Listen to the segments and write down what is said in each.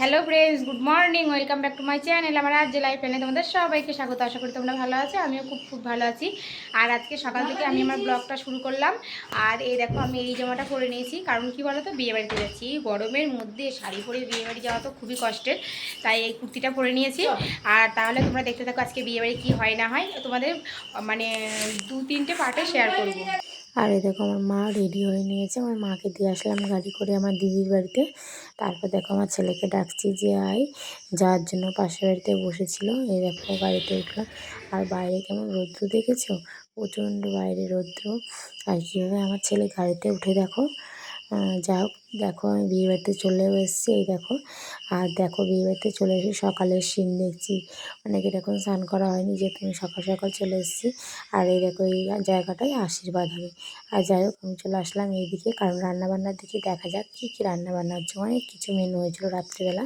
Hello friends good morning welcome back to my channel আমার আজ যে লাইফ প্ল্যানে তোমাদের সবাইকে স্বাগত। আশা করি তোমরা ভালো আছো, আমিও খুব খুব ভালো আছি। আর আজকে সকাল থেকে আমি আমার ব্লগটা শুরু করলাম। আর এই দেখো, আমি এই জামাটা পরে নিয়েছি। কারণ কি বলো তো বিয়ে বাড়িতে যাচ্ছি। গরমের মধ্যে শাড়ি পরে বিয়ে বাড়ি যাওয়া তো খুবই কষ্টের। তাই এই কুর্তিটা পরে নিয়েছি। আর তাহলে তোমরা দেখতে থাকো আজকে বিয়ে বাড়ি কী হয় না হয়। তোমাদের মানে দু তিনটে পার্টে শেয়ার করব। আর এই দেখো আমার মা রেডি হয়ে নিয়েছে। আমার মাকে দিয়ে আসলাম গাড়ি করে আমার দিদির বাড়িতে। তারপর দেখো আমার ছেলেকে ডাকছি যে, আয়, যাওয়ার জন্য পাশের বাড়িতে বসেছিল। এই দেখো গাড়িতে উঠলাম। আর বাইরে কেমন রৌদ্র দেখেছ? প্রচণ্ড বাইরে রৌদ্র। আর কীভাবে আমার ছেলে গাড়িতে উঠে দেখো। যা হোক দেখো আমি বিয়ে বাড়িতে চলেও এসেছি, এই দেখো। আর দেখো বিয়ে বাড়িতে চলে এসে সকালের সিন দেখছি। অনেকের এখন স্নান করা হয়নি, যেহেতু আমি সকাল সকাল চলে এসেছি। আর এই দেখো, এই জায়গাটায় আশীর্বাদ হবে। আর যাই হোক, আমি চলে আসলাম এইদিকে, কারণ রান্নাবান্নার দিকে দেখা যাক কী কী রান্নাবান্না হচ্ছে। অনেক কিছু মেনু হয়েছিল রাত্রিবেলা।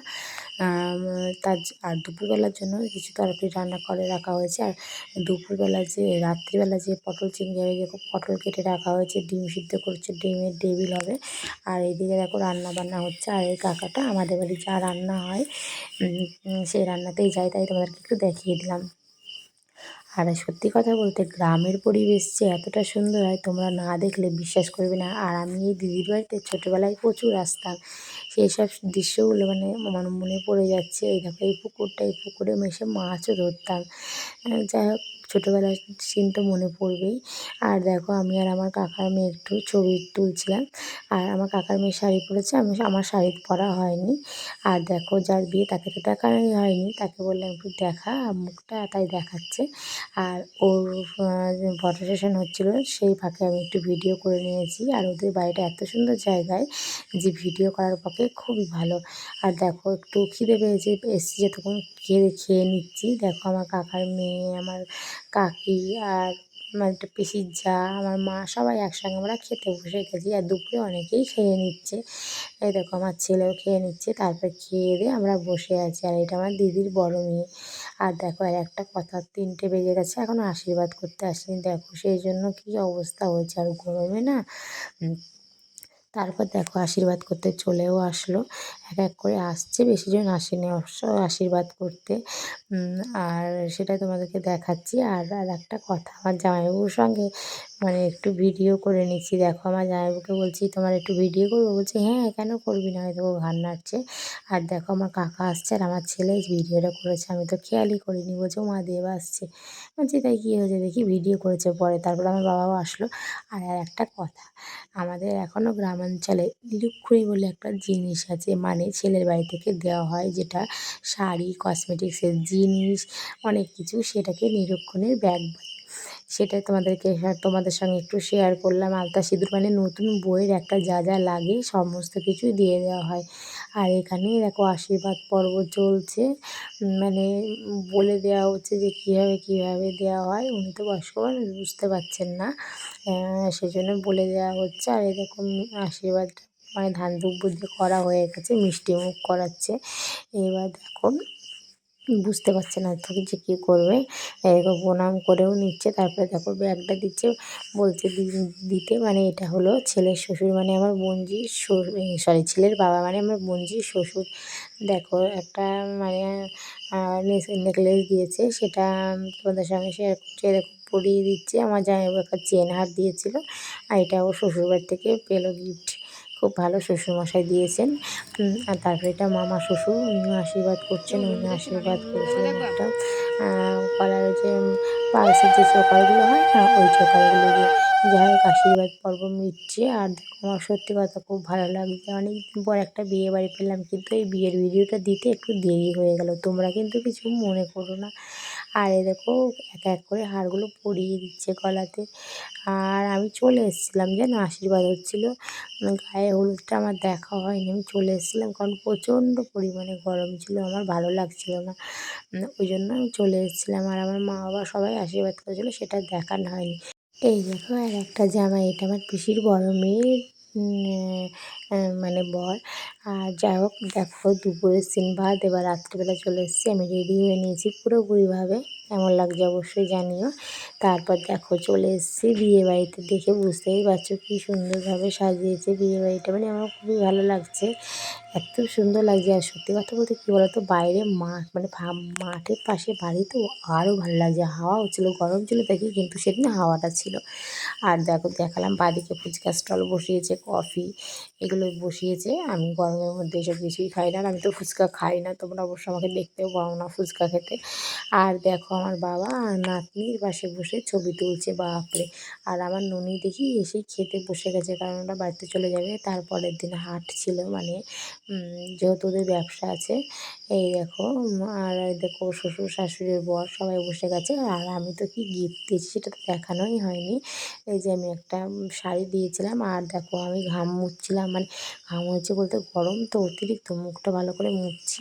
তার আর দুপুরবেলার জন্য কিছু তরকারি রান্না করে রাখা হয়েছে। আর দুপুরবেলা যে, রাত্রিবেলা যে পটল চিংড়ি হবে, যে পটল কেটে রাখা হয়েছে, ডিম সিদ্ধ করছে, ডিমের টেবিল হবে। আর এইদিকে দেখো রান্না বান্না হচ্ছে আর এই কাকাটা আমাদের বাড়ি যা রান্না হয় সেই রান্নাতেই যাই তাই তোমাদেরকে একটু দেখিয়ে দিলাম। আর সত্যি কথা বলতে গ্রামের পরিবেশ যে এতটা সুন্দর হয়, তোমরা না দেখলে বিশ্বাস করবে না। আর আমি এই দিদির বাড়িতে ছোটোবেলায় প্রচুর আসতাম, সেই সব দৃশ্যগুলো মানে আমার মনে পড়ে যাচ্ছে। এই দেখো, এই পুকুরটা, এই পুকুরে মেশে মাছও ধরতাম। যাই হোক ছোটোবেলার সিন তো মনে পড়বেই। আর দেখো, আমি আর আমার কাকার মেয়ে একটু ছবি তুলছিলাম। আর আমার কাকার মেয়ে শাড়ি পরেছে, আমি আমার শাড়ি পরা হয়নি। আর দেখো, যার বিয়ে তাকে তো দেখানোই হয়নি। তাকে বললাম, একটু দেখা মুখটা। তাই দেখাচ্ছে। আর ওর ফটো সেশন হচ্ছিল, সেই ফাঁকে আমি একটু ভিডিও করে নিয়েছি। আর ওদের বাড়িটা এত সুন্দর জায়গায় যে ভিডিও করার পক্ষে খুবই ভালো। আর দেখো, একটু খিদে পেয়েছে, এসছি যে তখন খেয়ে খেয়ে নিচ্ছি। দেখো, আমার কাকার মেয়ে, আমার কাকি আর আমার একটা পিসির যা, আমার মা সবাই একসঙ্গে আমরা খেতে বসে গেছি আর দুপুরে অনেকেই খেয়ে নিচ্ছে। এই দেখো আমার ছেলেও খেয়ে নিচ্ছে, তারপর খেয়ে দিয়ে আমরা বসে আছি আর এটা আমার দিদির বড় মেয়ে। আর দেখো আর একটা কথা, তিনটে বেজে গেছে এখনও আশীর্বাদ করতে আসেনি। দেখো সেই জন্য কী অবস্থা হয়েছে, আর গরমে না? তারপর দেখো আশীর্বাদ করতে চলেও আসলো। এক এক করে আসছে বেশিজন আসেনি অবশ্য আশীর্বাদ করতে। আর সেটা তোমাদেরকে দেখাচ্ছি। আর আর একটা কথা, আমার জামাইবাবুর সঙ্গে মানে একটু ভিডিও করে নিচ্ছি। দেখো আমার জামাইবাবুকে বলছি, তোমার একটু ভিডিও করব? বলছে হ্যাঁ কেন করবি না? হয়তো ও ঘাড় নাড়ছে। আর দেখো আমার কাকা আসছে আর আমার ছেলে ভিডিওটা করেছে। আমি তো খেয়ালই করিনি। বলছে, ও মা, দেব আসছে। বলছি, তাই কী হয়েছে? দেখি ভিডিও করেছে পরে। তারপর আমার বাবাও আসলো। আর আর একটা কথা, আমাদের এখনও গ্রামাঞ্চলে লুক্ষুরি বলে একটা জিনিস আছে। মানে ছেলের বাড়ি থেকে দেওয়া হয় যেটা শাড়ি কসমেটিক্সের জিনিস, অনেক কিছু সেটাকে নিরক্ষণের ব্যাগ বলে। সেটা তোমাদেরকে হ্যাঁ, তোমাদের সঙ্গে একটু শেয়ার করলাম। আলতা সিঁদুর মানে নতুন বইয়ের একটা যা যা লাগে সমস্ত কিছুই দিয়ে দেওয়া হয়। আর এখানে দেখো আশীর্বাদ পর্ব চলছে। মানে বলে দেওয়া হচ্ছে যে কীভাবে কীভাবে দেওয়া হয় উনি তো বয়স্ক মানুষ বুঝতে পারছেন না। আহ, সেজন্য বলে দেওয়া হচ্ছে। আর এরকম আশীর্বাদ মানে ধান দুব্বো দিয়ে করা হয়ে গেছে মিষ্টি মুখ করাচ্ছে। এবার দেখো বুঝতে পারছে না যে কী করবে। প্রণাম করেও নিচ্ছে, তারপরে দেখো ব্যাগটা দিচ্ছে, বলছে দিতে মানে এটা হলো ছেলের শ্বশুর মানে আমার বোনজির সরি ছেলের বাবা মানে আমার বোনজির শ্বশুর। দেখো একটা মানে নেকলেস দিয়েছে, সেটা তোমাদের সঙ্গে শেয়ার করছি এরকম পরিয়ে দিচ্ছে, আমার জামাইবাবু একটা চেন হার দিয়েছিল, আর এটা ও শ্বশুরবাড়ি থেকে পেল গিফট খুব ভালো শ্বশুরমশাই দিয়েছেন। আর তারপরে এটা মামা শ্বশুর উনি আশীর্বাদ করছেন উনি আশীর্বাদ করেছিলেন একটা। গলার যে পালসের যে চোকারগুলো হয় না ওই চোকারগুলো দিয়ে যাই হোক, আশীর্বাদ পর্ব মিটছে। আর আমার সত্যি কথা খুব ভালো লাগছে। অনেকদিন পর একটা বিয়ে বাড়ি পেলাম, কিন্তু এই বিয়ের ভিডিওটা দিতে একটু দেরি হয়ে গেল। তোমরা কিন্তু কিছু মনে করো না। আর এ দেখো, এক এক করে হারগুলো পরিয়ে দিচ্ছে গলাতে। আর আমি চলে এসেছিলাম যেন আশীর্বাদ হচ্ছিল। গায়ে হলুদটা আমার দেখা হয়নি, আমি চলে এসেছিলাম কারণ প্রচণ্ড পরিমাণে গরম ছিল, আমার ভালো লাগছিল না। ওই জন্য আমি চলে এসেছিলাম। আর আমার মা বাবা সবাই আশীর্বাদ করেছিলো, সেটা দেখানো হয়নি। এই দেখো, আর একটা জামা, এটা আমার পিসির বড় মেয়ের মানে বর আর যাই হোক, দেখো দুপুরের সিন ভাত এবার রাত্রিবেলা চলে এসেছি, আমি রেডি হয়ে নিয়েছি পুরোপুরিভাবে। কেমন লাগছে অবশ্যই জানিও। তারপর দেখো চলে এসেছি বিয়ে বাড়িতে দেখে বুঝতেই পারছ কী সুন্দরভাবে সাজিয়েছে বিয়ে বাড়িটা। মানে আমার খুবই ভালো লাগছে, এত সুন্দর লাগছে। আর সত্যি কথা বলতে কী বলতো, বাইরে মাঠ মানে মাঠের পাশে বাড়ি তো আরও ভালো লাগছে। হাওয়া হচ্ছিল গরম ছিল দেখি কিন্তু সেদিন হাওয়াটা ছিল। আর দেখো, দেখালাম বাদিকে ফুচকা স্টল বসিয়েছে, কফি এগুলো বসিয়েছে। আমি গরমের মধ্যে এসব কিছুই খাই না আমি তো ফুচকা খাই না, তোমরা অবশ্য আমাকে দেখতেও পাও না ফুচকা খেতে। আর দেখো আমার বাবা আর নাতনির পাশে বসে ছবি তুলছে, বাপরে। আর আমার ননি দেখি এসেই খেতে বসে গেছে, কারণ ওরা বাড়িতে চলে যাবে। তারপরের দিন হাট ছিল মানে যেহেতু ওদের ব্যবসা আছে, এই দেখো আর দেখো শ্বশুর, শাশুড়ির বর সবাই বসে গেছে। আর আমি তো কি গিফট দিয়েছি সেটা তো দেখানোই হয়নি। এই যে আমি একটা শাড়ি দিয়েছিলাম, আর দেখো আমি ঘাম মুছছিলাম মানে ঘাম হচ্ছে বলতে গরম তো, অতিরিক্ত মুখটা ভালো করে মুছছি।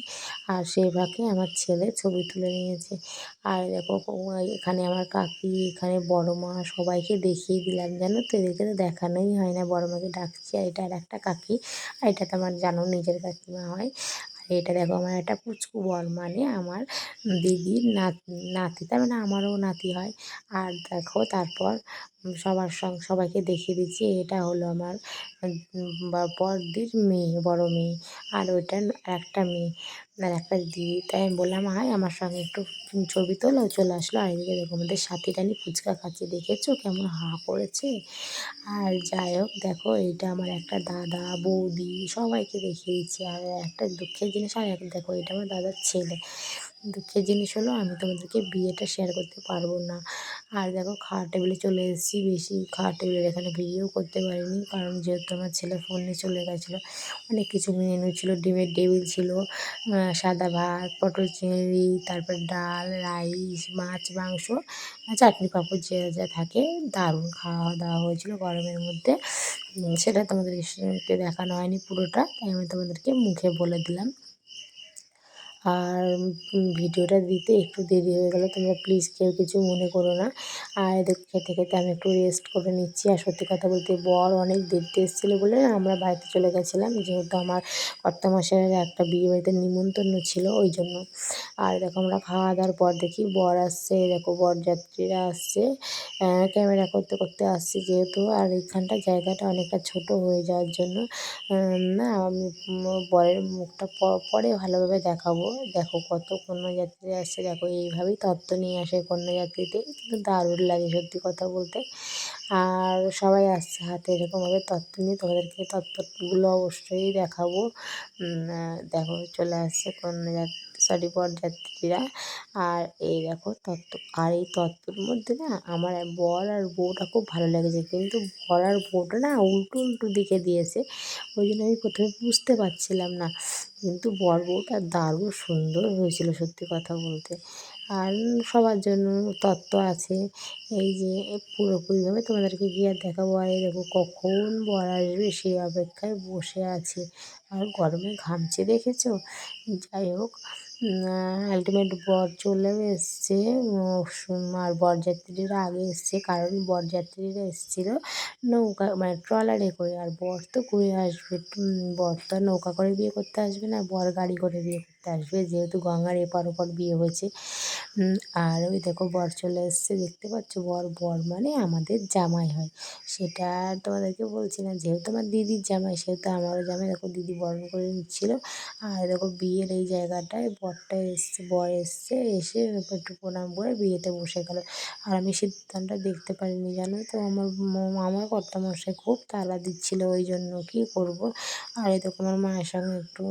আর সেই ফাঁকে আমার ছেলে ছবি তুলে নিয়েছে। আর দেখো এখানে আমার কাকি, এখানে বড় মা, সবাইকে দেখিয়ে দিলাম, জানো তো? এদেরকে তো দেখানোই হয় না। বড় মাকে ডাকছি, আর এটা আর একটা কাকি, আর এটা তো আমার জানো নিজের কাকিমা হয়। আর এটা দেখো আমার একটা পুচকু বর মানে আমার দিদির নাত নাতি, তার মানে আমারও নাতি হয়। আর দেখো তারপর সবার সঙ্গে সবাইকে দেখিয়ে দিচ্ছি, এটা হলো আমার বড়দির মেয়ে, বড় মেয়ে। আর ওইটা একটা মেয়ে। আর একটা দিদি তাই আমি বললাম, আয় আমার সঙ্গে একটু ছবি তোলো চলে আসলো। আর এদিকে দেখো আমাদের সাথী রানী ফুচকা খাচ্ছে, দেখেছ কেমন হা করেছে? আর যাই হোক, দেখো এটা আমার একটা দাদা, বৌদি সবাইকে দেখিয়েছি, আর একটা দুঃখের জিনিস, আর এক, দেখো এটা আমার দাদার ছেলে। দুঃখের জিনিস হলো আমি তোমাদেরকে বিয়েটা শেয়ার করতে পারব না। আর দেখো খাওয়ার টেবিলে চলে এসেছি, বেশি খাওয়ার টেবিলের এখানে ভিডিও করতে পারিনি কারণ যেহেতু আমার ছেলে ফোন নিয়ে চলে গেছিল, অনেক কিছু মেনু ছিল, ডিমের টেবিল ছিল সাদা ভাত, পটল চিংড়ি, তারপর ডাল রাইস মাছ, মাংস, চাটনি পাঁপড় যে, যা থাকে দারুণ খাওয়া দাওয়া হয়েছিল গরমের মধ্যে। সেটা তোমাদেরকে দেখানো হয়নি পুরোটা, তাই আমি তোমাদেরকে মুখে বলে দিলাম। আর ভিডিওটা দিতে একটু দেরি হয়ে গেল, তোমরা প্লিজ কেউ কিছু মনে করো না। আর এদের খেতে খেতে আমি একটু রেস্ট করে নিচ্ছি। আর সত্যি কথা বলতে বর অনেক দেরিতে এসেছিল বলে আমরা বাড়িতে চলে গেছিলাম। যেহেতু আমার কর্তামশাইয়ের একটা বিয়ে বাড়িতে নিমন্ত্রণ ছিল ওই জন্য। আর দেখো আমরা খাওয়া দাওয়ার পর দেখি বর আসছে, দেখো বরযাত্রীরা আসছে। ক্যামেরা করতে করতে আসছে যেহেতু। আর এইখানটা জায়গাটা অনেকটা ছোট হয়ে যাওয়ার জন্য না, আমি বরের মুখটা পরে ভালোভাবে দেখাবো। দেখো কত কন্যাযাত্রী আসছে। দেখো এইভাবেই তত্ত্ব নিয়ে আসে কন্যাযাত্রীতে। কিন্তু দারুণ লাগে সত্যি কথা বলতে। আর সবাই আসছে হাতে এরকমভাবে তত্ত্ব নিয়ে। তোমাদেরকে তত্ত্বগুলো অবশ্যই দেখাবো। দেখো চলে আসছে কন্যাযাত্রী। সরি, বরযাত্রীরা। আর এই দেখো তত্ত্ব, আর এই তত্ত্বর মধ্যে না আমার বর আর বউটা খুব ভালো লেগেছে। কিন্তু বর আর বউটা না উল্টো উল্টো দিকে দিয়েছে। ওই জন্য আমি প্রথমে বুঝতে পারছিলাম না। কিন্তু বর বউটা দারুণ সুন্দর হয়েছিল সত্যি কথা বলতে। আর সবার জন্য তত্ত্ব আছে, এই যে পুরোপুরিভাবে তোমাদেরকে গিয়ে আর দেখাবো। আর দেখো কখন বর আসবে সেই অপেক্ষায় বসে আছে। আর গরমে ঘামছে, দেখেছ? যাই হোক আলটিমেট বর চলেও এসছে। আর বরযাত্রীরা আগে এসছে, কারণ বরযাত্রীরা এসেছিল নৌকা মানে ট্রলারে করে। আর বর তো ঘুরে আসবে। বর তো আর নৌকা করে বিয়ে করতে আসবে না, বর গাড়ি করে বিয়ে করতে আসবে। যেহেতু গঙ্গার এপার ওপার বিয়ে হয়েছে। আর ওই দেখো বর চলে এসছে। দেখতে পাচ্ছ বর বর মানে আমাদের জামাই হয়। সেটা তোমাদেরকে বলছি না। যেহেতু আমার দিদির জামাই, সেহেতু আমারও জামাই। দেখো দিদি বরণ করে নিচ্ছিল। আর দেখো বিয়ের এই জায়গাটায় বরটা এসছে, বর এসছে। এসে একটু প্রণাম করে বিয়েতে বসে গেল। আর আমি সিদ্ধান্তটা দেখতে পারিনি, জানো তো? আমার আমার কর্তামশাই খুব তালা দিচ্ছিল। ওই জন্য কী করব? আর এই দেখো আমার মায়ের সঙ্গে একটু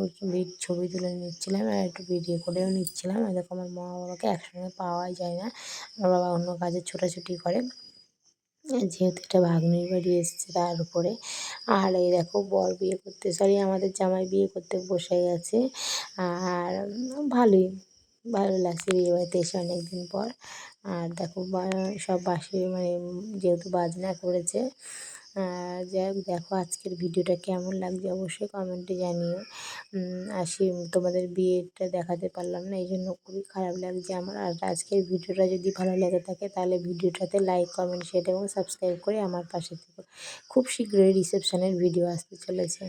ছবি তুলে নিচ্ছিলাম। আর একটু ভিডিও করেও নিচ্ছিলাম। দেখো আমার মা বাবাকে একসঙ্গে পাওয়াই যায় না। আমার বাবা অন্য কাজে ছোটাছুটি করে। যেহেতু এটা ভাগ্নির বাড়ি এসছে তার উপরে। আর এই দেখো, বর বিয়ে করতে সরি আমাদের জামাই বিয়ে করতে বসে গেছে। আর ভালোই, ভালো লাগছে বিয়ে বাড়িতে এসে অনেক দিন পর। আর দেখো সব বাসি মানে যেহেতু বাজনা করেছে যাই হোক, দেখো আজকের ভিডিওটা কেমন লাগছে অবশ্যই কমেন্টে জানিও। আসি, তোমাদের বিয়েটা দেখাতে পারলাম না এই জন্য খুবই খারাপ লাগছে আমার। আর আজকের ভিডিওটা যদি ভালো লেগে থাকে, তাহলে ভিডিওটাতে লাইক কমেন্ট শেয়ার এবং সাবস্ক্রাইব করে আমার পাশে থেকো। খুব শীঘ্রই রিসেপশনের ভিডিও আসতে চলেছে।